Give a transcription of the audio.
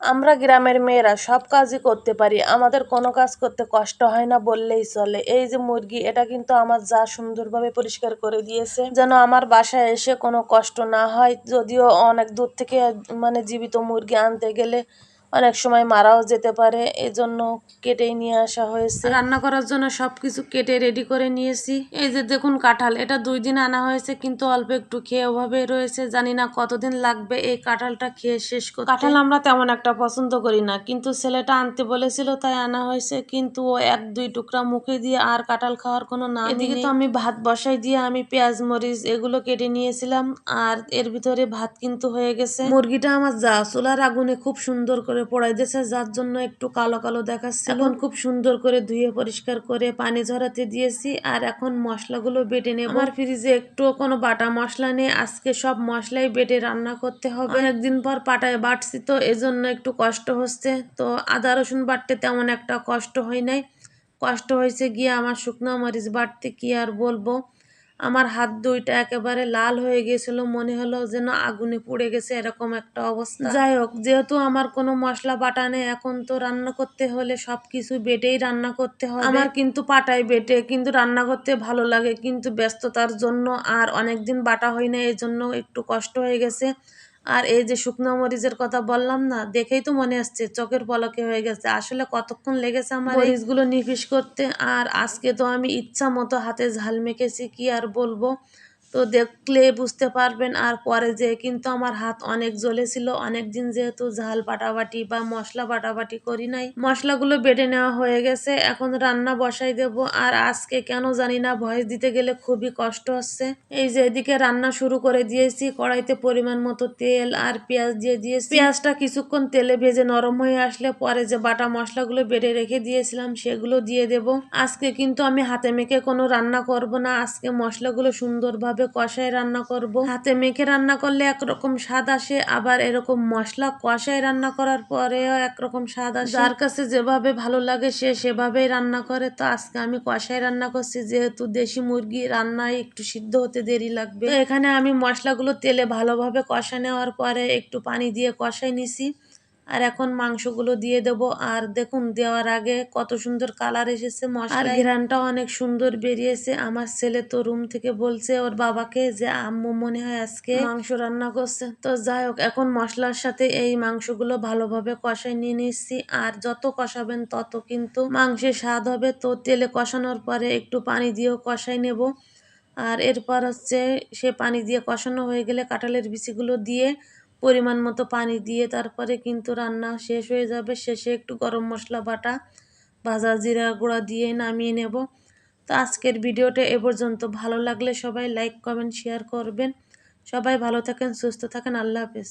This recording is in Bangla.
আমরা গ্রামের মেয়েরা সব কাজই করতে পারি, আমাদের কোনো কাজ করতে কষ্ট হয় না বললেই চলে। এই যে মুরগি, এটা কিন্তু আমার যা সুন্দরভাবে পরিষ্কার করে দিয়েছে, যেন আমার বাসায় এসে কোনো কষ্ট না হয়, যদিও অনেক দূর থেকে মানে জীবিত মুরগি আনতে গেলে অনেক সময় মারাও যেতে পারে এজন্য কেটেই নিয়ে আসা হয়েছে। রান্না করার জন্য সব কিছু কেটে রেডি করে নিয়েছি। এই যে দেখুন কাঁঠাল এটা দুই দিন আনা হয়েছে কিন্তু অল্প একটু খেয়ে ওভাবে রয়েছে জানি না কতদিন লাগবে এই কাঁঠালটা খেয়ে শেষ করতে। কাঁঠাল আমরা তেমন একটা পছন্দ করি না কিন্তু ছেলেটা আনতে বলেছিল তাই আনা হয়েছে কিন্তু ও এক দুই টুকরা মুখে দিয়ে আর কাঁঠাল খাওয়ার কোনো না এদিকে তো আমি ভাত বসাই দিয়ে আমি পেঁয়াজ মরিচ এগুলো কেটে নিয়েছিলাম আর এর ভিতরে ভাত কিন্তু হয়ে গেছে। মুরগিটা আমার যা চুলার আগুনে খুব সুন্দর করে পোড়াই দিয়েছে যার জন্য একটু কালো কালো দেখাচ্ছে এখন খুব সুন্দর করে ধুয়ে পরিষ্কার করে পানি ঝরাতে দিয়েছি। আর এখন মশলাগুলো বেটে নেব। আমার ফ্রিজে একটু কোনো বাটা মশলা নেই। আজকে সব মশলাই বেটে রান্না করতে হবে। একদিন পর পাটায় বাটছি তো এজন্য একটু কষ্ট হচ্ছে। তো আদা রসুন বাটতে তেমন একটা কষ্ট হয় নাই। কষ্ট হয়েছে গিয়ে আমার শুকনো মরিচ বাটতে কি আর বলব? আমার হাত দুইটা একেবারে লাল হয়ে গেছিল, মনে হলো যেন আগুনে পুড়ে গেছে এরকম একটা অবস্থা। যাই হোক, যেহেতু আমার কোনো মশলা বাটা নেই, এখন তো রান্না করতে হলে সব কিছু বেটেই রান্না করতে হয় আমার কিন্তু পাটায় বেটে, কিন্তু রান্না করতে ভালো লাগে, কিন্তু ব্যস্ততার জন্য আর অনেকদিন বাটা হয় না এই জন্য একটু কষ্ট হয়ে গেছে। আর এই যে শুকনো মরিচের কথা বললাম না, দেখেই তো মনে আসছে, চোখের পলকে হয়ে গেছে। আসলে কতক্ষণ লেগেছে আমার মরিচগুলো নিফিস করতে? আর আজকে তো আমি ইচ্ছা মতো হাতে ঝাল মেখেছি, কি আর বলব? তো দেখলে বুঝতে পারবেন আর পরে যে কিন্তু আমার হাত অনেক জ্বলেছিল অনেক দিন যেহেতু ঝাল বাটাবাটি বা মশলা বাটাবাটি করি নাই, মশলাগুলো বেটে নেওয়া হয়ে গেছে, এখন রান্না বসাই দেব। আর আজকে কেন জানি না, ভয়েস দিতে গেলে খুবই কষ্ট হচ্ছে। এই যে এদিকে রান্না শুরু করে দিয়েছি, কড়াইতে পরিমাণ মতো তেল আর পেঁয়াজ দিয়ে দিয়েছি। পেঁয়াজটা কিছুক্ষণ তেলে ভেজে নরম হয়ে আসলে পরে যে বাটা মশলাগুলো বেটে রেখে দিয়েছিলাম, সেগুলো দিয়ে দেব। আজকে কিন্তু আমি হাতে মেখে কোনো রান্না করব না, আজকে মশলাগুলো সুন্দরভাবে ভাবে কষায় রান্না করব? হাতে মেখে রান্না করলে একরকম স্বাদ আসে, আবার এরকম মশলা কষায় রান্না করার পরেও একরকম স্বাদ আসে। যার কাছে যেভাবে ভালো লাগে সে সেভাবেই রান্না করে। তো আজকে আমি কষায় রান্না করছি, যেহেতু দেশি মুরগি রান্নায় একটু সিদ্ধ হতে দেরি লাগবে। এখানে আমি মশলাগুলো তেলে ভালোভাবে কষা নেওয়ার পরে একটু পানি দিয়ে কষাই নিছি। আর এখন মাংসগুলো দিয়ে দেব। আর দেখুন, দেওয়ার আগে কত সুন্দর কালার এসেছে আর ঘেরানটা অনেক সুন্দর বেরিয়েছে। আমার ছেলে তো রুম থেকে বলছে, ওর বাবাকে যে আম্মু মনে হয় আজকে মাংস রান্না করছে। তো যাই হোক, এখন মশলার সাথে এই মাংসগুলো ভালোভাবে কষাই নিয়ে নিচ্ছি। আর যত কষাবেন তত কিন্তু মাংসের স্বাদ হবে। তো তেলে কষানোর পরে একটু পানি দিয়েও কষাই নেব। আর এরপর হচ্ছে সে পানি দিয়ে কষানো হয়ে গেলে কাঁঠালের বিচিগুলো দিয়ে পরিমাণ মতো পানি দিয়ে তারপরে কিন্তু রান্না শেষ হয়ে যাবে। শেষে একটু গরম মশলা, বাটা, ভাজা জিরা গুঁড়া দিয়ে নামিয়ে নেব। তো আজকের ভিডিওটা এ পর্যন্ত। ভালো লাগলে সবাই লাইক, কমেন্ট, শেয়ার করবেন। সবাই ভালো থাকেন, সুস্থ থাকেন। আল্লাহ হাফেজ।